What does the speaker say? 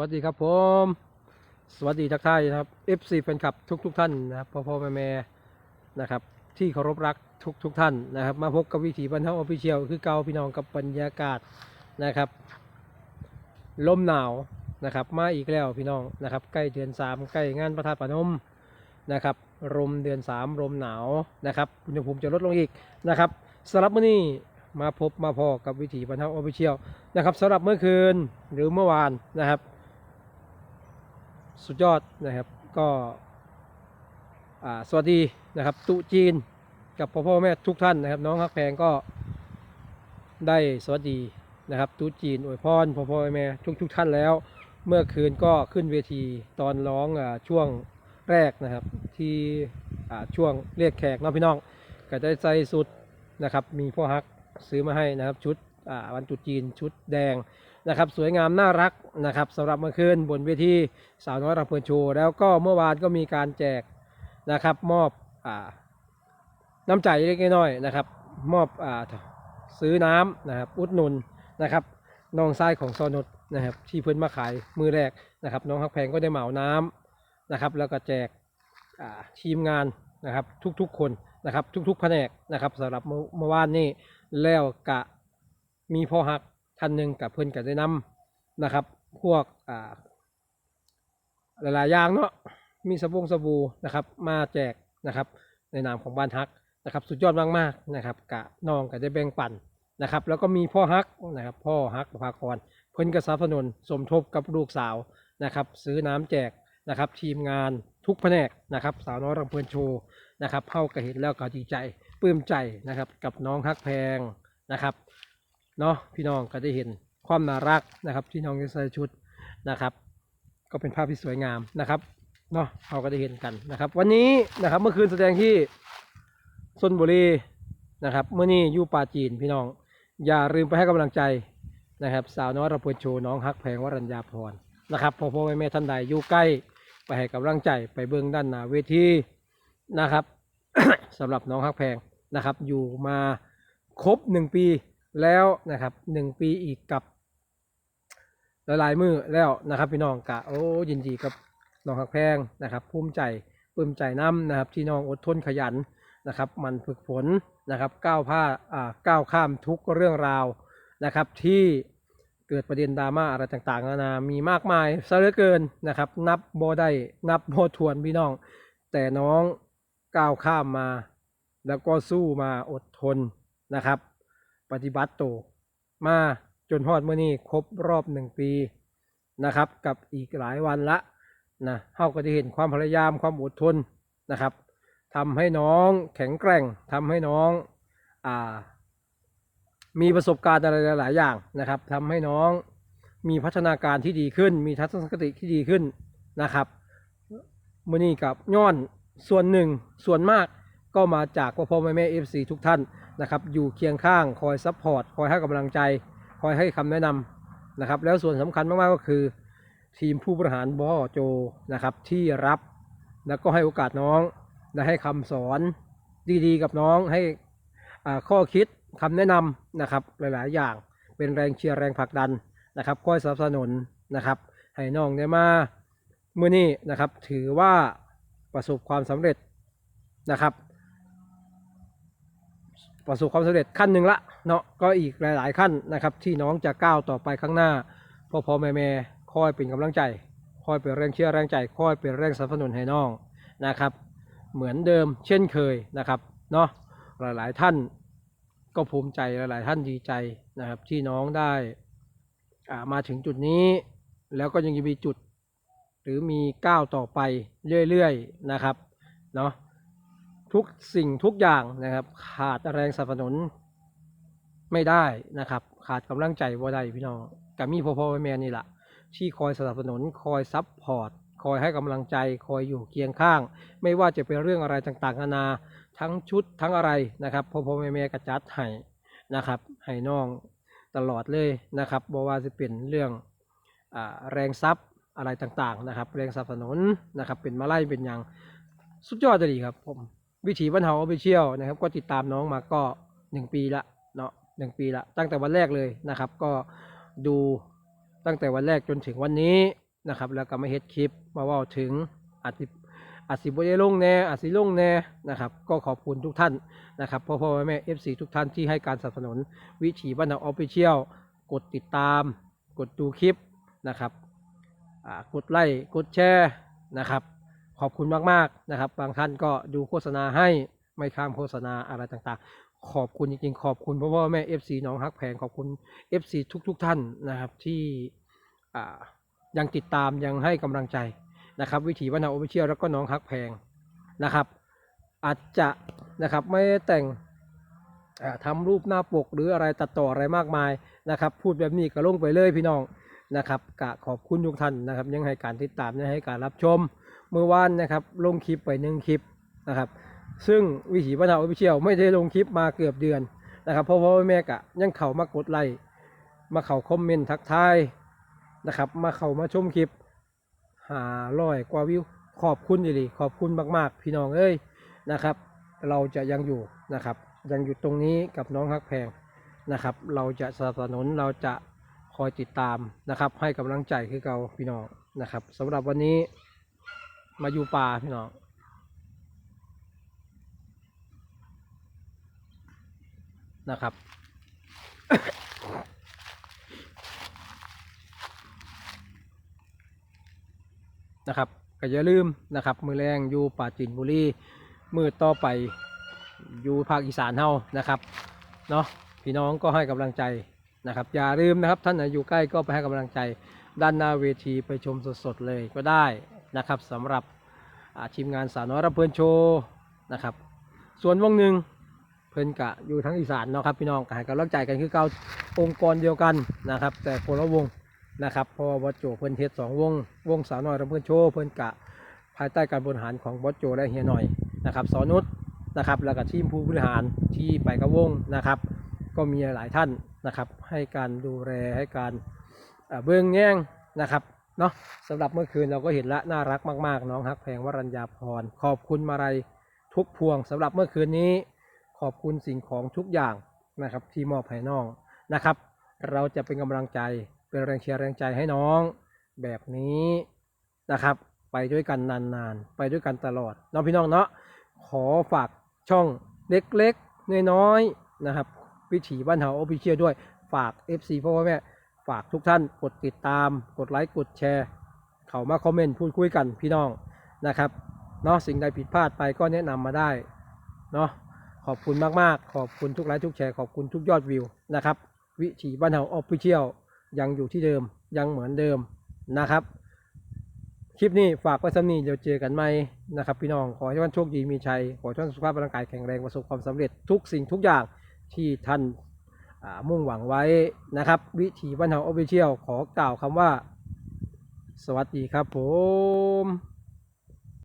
วัสดีครับผม สวัสดีทักทายนะครับ FC แฟนคลับทุกทุกท่านนะครับพ่อพ่อแม่แม่นะครับ ที่เคารพรักทุกทุกท่านนะครับ มาพบกับวิถีบรรเทาออฟฟิเชียลคือเกาพี่น้องกับบรรยากาศนะครับ ลมหนาวนะครับ มาอีกแล้วพี่น้องนะครับ ใกล้เดือนสามใกล้งานพระธาตุปนมนะครับลมเดือนสามลมหนาวนะครับอุณหภูมิจะลดลงอีกนะครับสำหรับมื้อนี้มาพบมาพอกับวิถีบรรเทาออฟฟิเชียลนะครับสำหรับเมื่อคืนหรือเมื่อวานนะครับ สุดยอดนะครับก็สวัสดีนะครับตุจีนกับพ่อพ่อแม่ทุกท่านนะครับ น้องฮักแพงก็ได้สวัสดีนะครับตุจีนอวยพรพ่อพ่อแม่ทุกทุกท่านแล้ว เมื่อคืนก็ขึ้นเวทีตอนร้องอช่วงแรกนะครับที่ช่วงเรียกแขกน้องพี่น้องก็ได้ใส่สุดนะครับมีพ่อฮักซื้อมาให้นะครับชุดวันตรุษจีนชุดแดง นะครับสวยงามน่ารักนะครับสำหรับเมื่อคืนบนเวทีสาวน้อยรับเพลินโชว์แล้วก็เมื่อวานก็มีการแจกนะครับมอบอาน้ำใจเล็กน้อยนะครับ มอบอาซื้อน้ำนะครับอุดหนุนนะครับน้องชายของซอนดนะครับที่เพิ่นมาขายมือแรกนะครับ น้องฮักแพงก็ได้เหมาน้ำนะครับ แล้วก็แจกทีมงานนะครับทุกๆคนนะครับทุกๆแผนกนะครับสำหรับเมื่อวานนี้แล้วกะมีพ่อฮัก ท่านหนึ่งกับเพื่อนกับได้นำนะครับ พวกอ่าหลายๆอย่างเนาะมีสบงสบู่นะครับ มาแจกนะครับ ในนามของบ้านฮักนะครับ สุดยอดมากๆนะครับกะน้องก็ได้แบ่งปันนะครับ แล้วก็มีพ่อฮักนะครับ พ่อฮักประภากรเพิ่อนกระสนับสนุนสมทบกับลูกสาวนะครับ ซื้อน้ำแจกนะครับ ทีมงานทุกแผนกนะครับ สาวน้อยรำเพลินโชว์นะครับเข้าก็เห็นแล้วก็ดีใจปลื้มใจนะครับ กับน้องฮักแพงนะครับ เนาะพี่น้องก็ได้เห็นความน่ารักนะครับ ที่น้องใส่ชุดนะครับ ก็เป็นภาพที่สวยงามนะครับเนาะเราก็ได้เห็นกันนะครับ วันนี้นะครับเมื่อคืนแสดงที่ชนบุรีนะครับเมื่อนี้อยู่ป่าจีนพี่น้อง อย่าลืมไปให้กำลังใจนะครับ สาวน้อยระเบิดโชน้องฮักแพงวรัญญาพรนะครับพ่อพ่อแม่แม่ท่านใดอยู่ใกล้ไปให้กำลังใจไปเบื้องด้านหน้าเวทีนะครับสำหรับน้องฮักแพงนะครับ อยู่มาครบหนึ่งปี แล้วนะครับหนึ่งปีอีกกับหลายๆมือแล้วนะครับ พี่น้องกะโอ้ยินดีกับน้องฮักแพงนะครับภูมิใจปลื้มใจน้ำนะครับ ที่น้องอดทนขยันนะครับ มันฝึกฝนนะครับก้าวผ้าอ่าก้าวข้ามทุกเรื่องราวนะครับ ที่เกิดประเด็นดราม่าอะไรต่างๆนานา มีมากมายซะเหลือเกินนะครับ นับโบได้นับโบทวนพี่น้อง แต่น้องก้าวข้ามมา แล้วก็สู้มาอดทนนะครับ ปฏิบัติโตมาจนฮอดเมื่อนี้ครบรอบหนึ่งปีนะครับ กับอีกหลายวันละนะเฮาก็จะเห็นความพยายามความอดทนนะครับทำให้น้องแข็งแกร่งทำให้น้องอ่ามีประสบการณ์อะไรหลาย ๆ อย่างนะครับทำให้น้องมีพัฒนาการที่ดีขึ้น มีทัศนคติที่ดีขึ้นนะครับมื่อนี้กับย้อนส่วนหนึ่งส่วนมาก ก็มาจากพ่อพ่อแม่แม่เอฟซีทุกท่านนะครับอยู่เคียงข้างคอยซัพพอร์ตคอยให้กำลังใจ คอยให้คำแนะนำนะครับ แล้วส่วนสำคัญมากๆก็คือ ทีมผู้บริหารบอโจนะครับที่รับแล้วก็ให้โอกาสน้องและให้คำสอนดีๆ กับน้องให้อ่าข้อคิดคำแนะนำนะครับหลายๆ อย่างเป็นแรงเชียร์แรงผลักดันนะครับคอยสนับสนุนนะครับให้น้องได้มาเมื่อนี้นะครับถือว่าประสบความสำเร็จนะครับ ประสบความสำเร็จขั้นหนึ่งละเนาะก็อีกหลาย ๆ ขั้นนะครับ ที่น้องจะก้าวต่อไปข้างหน้าพ่อพ่อแม่แม่คอยเป็นกำลังใจ คอยเป็นแรงเชียร์แรงใจคอยเป็นแรงสนับสนุนให้น้องนะครับ เหมือนเดิมเช่นเคยนะครับเนาะหลาย ๆ ท่านก็ภูมิใจหลาย ๆ ท่านดีใจนะครับ ที่น้องได้อ่ามาถึงจุดนี้ แล้วก็ยังมีจุด หรือมีก้าวต่อไปเรื่อย ๆ นะครับเนาะ ทุกสิ่งทุกอย่างนะครับ ขาดแรงสนับสนุนไม่ได้นะครับ ขาดกำลังใจว่าได้พี่น้องกับมีพ่อพ่อแม่นี่แหละที่คอยสนับสนุนคอยซับพอร์ตคอยให้กำลังใจคอยอยู่เคียงข้าง ไม่ว่าจะเป็นเรื่องอะไรต่างๆนานาทั้งชุดทั้งอะไรนะครับพ่อพ่อแม่ๆกระจัดให้นะครับให้น้องตลอดเลยนะครับบอกว่าจะเป็นเรื่องอแรงซับอะไรต่างๆนะครับ แรงสนับสนุนนะครับเป็นมาไล่เป็นอย่างสุดยอดเลยครับผม วิถีบ้านเฮาออฟฟิเชียลนะครับ ก็ติดตามน้องมาก็หนึ่งปีละเนาะหนึ่งปีละ ตั้งแต่วันแรกเลยนะครับ ก็ดูตั้งแต่วันแรกจนถึงวันนี้นะครับ แล้วก็มาเฮ็ดคลิปมาว่าถึงอาจสิอาจสิบ่ได้ลงแน่อาจสิลงแน่นะครับ ก็ขอบคุณทุกท่านนะครับพ่อพ่อแม่แม่ FC ทุกท่านที่ให้การสนับสนุน วิถีบ้านเราออฟฟิเชียลกดติดตาม กดดูคลิปนะครับกดไลค์กดแชร์นะครับ ขอบคุณมากๆนะครับ บางท่านก็ดูโฆษณาให้ไม่ข้ามโฆษณาอะไรต่างๆ ขอบคุณจริงๆ ขอบคุณพ่อพ่อแม่ FC น้องฮักแพงขอบคุณ FC ทุกๆทท่านนะครับที่ยังติดตามยังให้กำลังใจนะครับ วิถีบ้านเราโอเชียแล้วก็น้องฮักแพงนะครับ อาจจะนะครับไม่แต่งอ่าทำรูปหน้าปกหรืออะไรตัดต่ออะไรมากมายนะครับ พูดแบบนี้ก็ลงไปเลยพี่น้อง นะครับกะขอบคุณทุกท่านนะครับยังให้การติดตามยังให้การรับชมเมื่อวานนะครับลงคลิปไปหนึ่งคลิปนะครับซึ่งวิถีบ้านเราโอเชียวไม่ได้ลงคลิปมาเกือบเดือนนะครับเพราะพ่อแม่กะยังเข้ามากดไลค์มาเข้าคอมเมนต์ทักทายนะครับมาเข้ามาชมคลิปหาร้อยกว่าวิวขอบคุณอีหลีขอบคุณมากๆ พี่น้องเอ้ยนะครับ เราจะยังอยู่นะครับ ยังอยู่ตรงนี้กับน้องฮักแพงนะครับ เราจะสนับสนุนเราจะ คอยติดตามนะครับ ให้กำลังใจคือเก่าพี่น้องนะครับสำหรับวันนี้มาอยู่ป่าพี่น้องนะครับ นะครับก็อย่าลืมนะครับ มือแรงอยู่ป่าจินบุรีมือต่อไปอยู่ภาคอีสานเฮานะครับเนาะพี่น้องก็ให้กำลังใจ นะครับ อย่าลืมนะครับท่านไหนอยู่ใกล้ก็ไปให้กำลังใจด้านหน้าเวทีไปชมสดๆเลยก็ได้นะครับสำหรับอาทีมงานสาวน้อยรับเพลินโชว์นะครับ ส่วนวงหนึ่งเพิ่นกะอยู่ทั้งอีสานเนาะครับพี่น้องก็ให้กำลังใจกันคือเก่าองค์กรเดียวกันนะครับ แต่คนละวงนะครับพราะว่าบอสโจเพิ่นเฮ็ดสองวงวงสาวน้อยรำเพิ่นโชว์เพิ่นกะภายใต้การบริหารของบอสโจและเฮียหน่อยนะครับสอนุชนะครับแล้วก็ทีมผู้บริหารที่ไปกับวงนะครับ ก็มีหลายท่าน นะครับให้การดูแลให้การเบื้องแง่งนะครับเนาะสำหรับเมื่อคืนเราก็เห็นละน่ารักมาก ๆ น้องฮักแพงวรัญญาพร ขอบคุณมาลัยทุกพวงสำหรับเมื่อคืนนี้ขอบคุณสิ่งของทุกอย่างนะครับที่มอบให้น้องนะครับ เราจะเป็นกำลังใจเป็นแรงเชียร์แรงใจให้น้องแบบนี้นะครับ ไปด้วยกันนานๆ ไปด้วยกันตลอดน้องพี่น้องเนาะขอฝากช่องเล็กๆน้อยๆนะครับ วิถีบ้านเฮาโอฟิเชียด้วยฝาก FC พ่อแม่ฝากทุกท่านกดติดตาม กดไลค์กดแชร์ เข้ามาคอมเมนต์พูดคุยกันพี่น้องนะครับเนาะสิ่งใดผิดพลาดไปก็แนะนำมาได้เนาะขอบคุณมากๆ ขอบคุณทุกไลค์ทุกแชร์ขอบคุณทุกยอดวิวนะครับวิถีบ้านเฮาออฟฟิเชียลยังอยู่ที่เดิมยังเหมือนเดิมนะครับ คลิปนี้ฝากไว้สำนีเดี๋ยวเจอกันใหม่นะครับ พี่น้องขอให้ท่านโชคดีมีชัยขอให้ท่านสุขภาพร่างกายแข็งแรงประสบความสำเร็จทุกสิ่งทุกอย่าง ที่ท่านามุ่งหวังไว้นะครับ วิถีบ้านเฮาออฟฟิเชียลขอกล่าวคำว่า สวัสดีครับผม